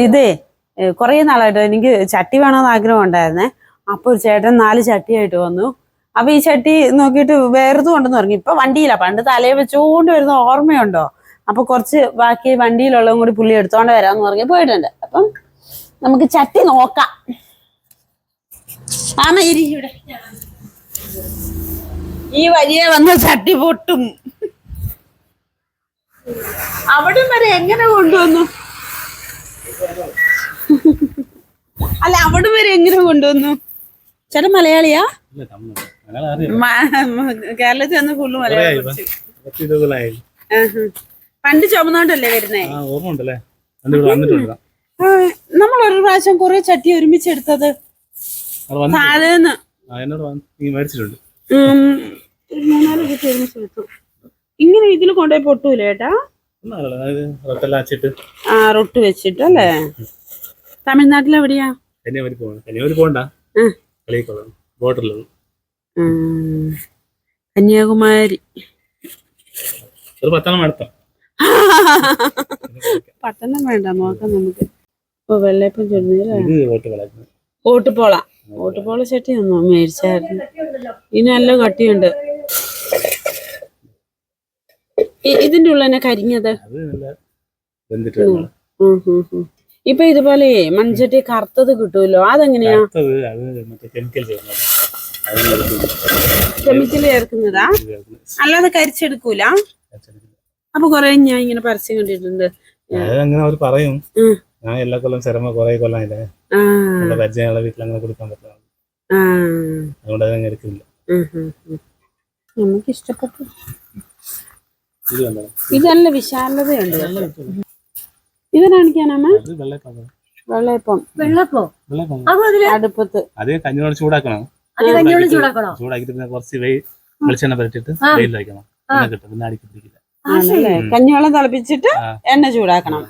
ഇതേ കുറേ നാളായിട്ട് എനിക്ക് ചട്ടി വേണമെന്ന് ആഗ്രഹം ഉണ്ടായിരുന്നേ അപ്പൊ ഒരു ചേട്ടൻ നാല് ചട്ടിയായിട്ട് വന്നു. അപ്പൊ ഈ ചട്ടി നോക്കിയിട്ട് വേറെതും ഉണ്ടെന്ന് പറഞ്ഞു. ഇപ്പൊ വണ്ടിയില്ല പണ്ട് തലയെ വെച്ചുകൊണ്ട് വരുന്ന ഓർമ്മയുണ്ടോ? അപ്പൊ കുറച്ച് ബാക്കി വണ്ടിയിലുള്ളതും കൂടി പുള്ളി എടുത്തോണ്ട് വരാന്ന് പറഞ്ഞ് പോയിട്ടുണ്ട്. അപ്പം നമുക്ക് ചട്ടി നോക്കാം. ആമ ഇരി ഇവിടെ. ഈ വലിയ വന്ന ചട്ടി പൊട്ടും. അവിടെ വരെ എങ്ങനെ കൊണ്ടുവന്നു? അല്ല അവിടെ വരെ എങ്ങനെ കൊണ്ടുവന്നു? ചേട്ടൻ മലയാളിയാ? കേരളത്തിൽ വന്ന് ഫുള്ള് മലയാളി. പണ്ട് ചുമന്നോണ്ടല്ലേ വരുന്നേ? നമ്മൾ ഒരു പ്രാവശ്യം കുറെ ചട്ടി ഒരുമിച്ച് എടുത്തത് താഴേന്ന്. മൂന്നാൽ ഒരുമിച്ച് എടുത്തു. ഇങ്ങനെ ഇതിൽ കൊണ്ടുപോയി പൊട്ടൂല ഏട്ടാ ഒന്നാണല്ലോ അതായത് റൊട്ടെല്ലാം അച്ചിട്ട് ആ റൊട്ട് വെച്ചിട്ടല്ലേ തമിഴ്നാട്ടിലെവിടെയാ കന്യാകുമാരി പോകണം കന്യാകുമാരി പോകണ്ട കന്യാകുമാരി. ഒരു പത്തെണ്ണം എടുത്താം. വേണ്ട നോക്കാം നമുക്ക്. ഇപ്പൊ വെള്ളയപ്പം ചുരുന്നില്ല ഓട്ടുപോള. ഓട്ടുപോള ചട്ടി ഒന്നും മേടിച്ചായിരുന്നു. ഇനി നല്ല കട്ടിയുണ്ട്. ഇതിന്റെ ഉള്ളിൽ തന്നെ കരിഞ്ഞത്. ഇപ്പൊ ഇതുപോലെ മൺചട്ടി കറുത്തത് കിട്ടുമല്ലോ അതെങ്ങനെയാ? കെമിക്കൽ. ചേർക്കുന്നതാ? അല്ലാതെ കരിച്ചെടുക്കൂല? അപ്പൊ കൊറേ ഞാൻ ഇങ്ങനെ പരസ്യം കണ്ടിട്ടുണ്ട്. അങ്ങനെ അവർ പറയും. ഞാൻ എല്ലാ കൊല്ലം സ്ഥിരമ കുറെ കൊല്ലം ഇല്ലേ പരിചയമുള്ള വീട്ടിൽ അങ്ങനെ കൊടുക്കാൻ പറ്റില്ല ആ. അതുകൊണ്ട് അതങ്ങനെ എടുക്കില്ല. നമുക്ക് ഇഷ്ടപ്പെട്ടു ഇത് നല്ല വിശാലതയുണ്ട്. ഇത് കാണിക്കാനമ്മ അത് വെള്ളയപ്പം. വെള്ളപ്പോ അടുപ്പത്ത്. അതേ കഞ്ഞിനോട് ചൂടാക്കണം. അത് കഞ്ഞോളം ചൂടാക്കണോ? ചൂടാക്കിയിട്ട് പിന്നെ കുറച്ച് വെയിൽ വെളിച്ചെണ്ണ പരട്ടിട്ട് ആ. വെയിൽ വയ്ക്കണം പിന്നെ കിട്ടും. പിന്നെ അടിക്ക് പിടിക്കില്ല. കഞ്ഞിവെള്ളം തിളപ്പിച്ചിട്ട് എണ്ണ ചൂടാക്കണം.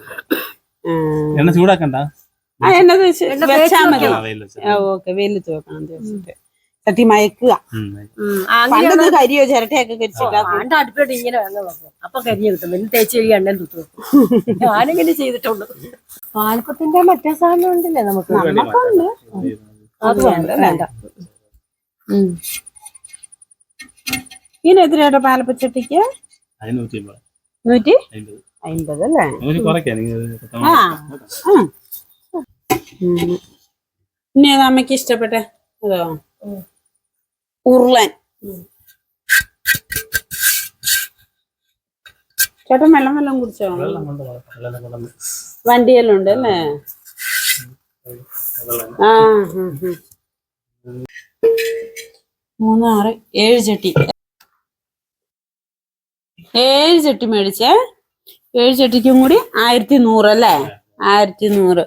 എണ്ണ ചൂടാക്കണ്ട. ആ എണ്ണ വെച്ചാൽ മതി. ഓക്കെ. വെയിലത്ത് വെക്കണം. ചട്ടി മയക്കുക. പണ്ടത് കരിയോ ചിരട്ടയൊക്കെ കരിച്ചിട്ടാ അടുപ്പിലോട്ട് ഇങ്ങനെ വെള്ളം വെക്കും അപ്പൊ കരിഞ്ഞു കിട്ടും. പിന്നെ തേച്ച് കഴുകി എണ്ണ തുത്തു ഞാനിങ്ങനെ ചെയ്തിട്ടുണ്ട്. പാലപ്പത്തിന്റെ മറ്റേ സാധനം ഉണ്ടല്ലേ നമുക്ക്? നമുക്കുണ്ട് അത് വേണ്ട വേണ്ട. ഇതിനെതിരെയുടെ പാലപ്പച്ചട്ടിക്ക് നൂറ്റി? അമ്പത്. അല്ലേ? ആ. ഇനി അമ്മയ്ക്ക് ഇഷ്ടപ്പെട്ടേ? അതോ. ഉരുളൻ. ചേട്ടൻ വെള്ളം വെള്ളം കുടിച്ചോ വണ്ടിയെല്ലാം ഉണ്ട് അല്ലേ? ആ. മൂന്ന് ആറ് ഏഴ് ചട്ടി. ഏഴ് ചട്ടി മേടിച്ചേ? ഏഴ് ചട്ടിക്കും കൂടി ആയിരത്തി നൂറ് അല്ലേ? ആയിരത്തി നൂറ്.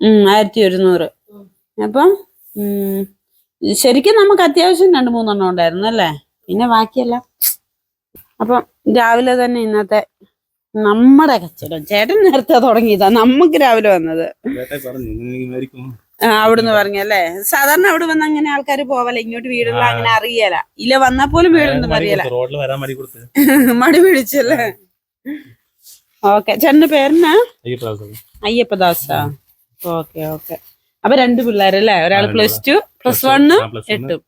ഉം ആയിരത്തി ഒരുന്നൂറ്. അപ്പം ഉം, ശരിക്കും നമുക്ക് അത്യാവശ്യം രണ്ട് മൂന്നെണ്ണം ഉണ്ടായിരുന്നു അല്ലേ? പിന്നെ ബാക്കിയല്ല. അപ്പം രാവിലെ തന്നെ ഇന്നത്തെ നമ്മുടെ കച്ചവടം. ചേട്ടൻ നേരത്തെ തുടങ്ങിയതാ. നമുക്ക് രാവിലെ വന്നത്. അവിടുന്ന് പറഞ്ഞല്ലേ സാധാരണ അവിടെ വന്ന് അങ്ങനെ ആൾക്കാർ പോവല ഇങ്ങോട്ട് വീടുള്ള അങ്ങനെ അറിയല. ഇല്ല വന്നാ പോലും വീടുണ്ടെന്ന് അറിയല. മടി പിടിച്ചല്ലേ? ഓക്കെ. ചേട്ടന്റെ പേരെന്നാ? അയ്യപ്പ അയ്യപ്പദാസ. Okay okay. അപ്പൊ രണ്ട് പിള്ളേരല്ലേ? ഒരാൾ പ്ലസ് ടു പ്ലസ് വണ്ണും. എട്ടും.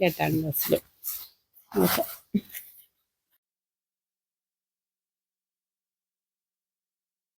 എട്ടാം ക്ലാസ്സിലും. ഓക്കെ.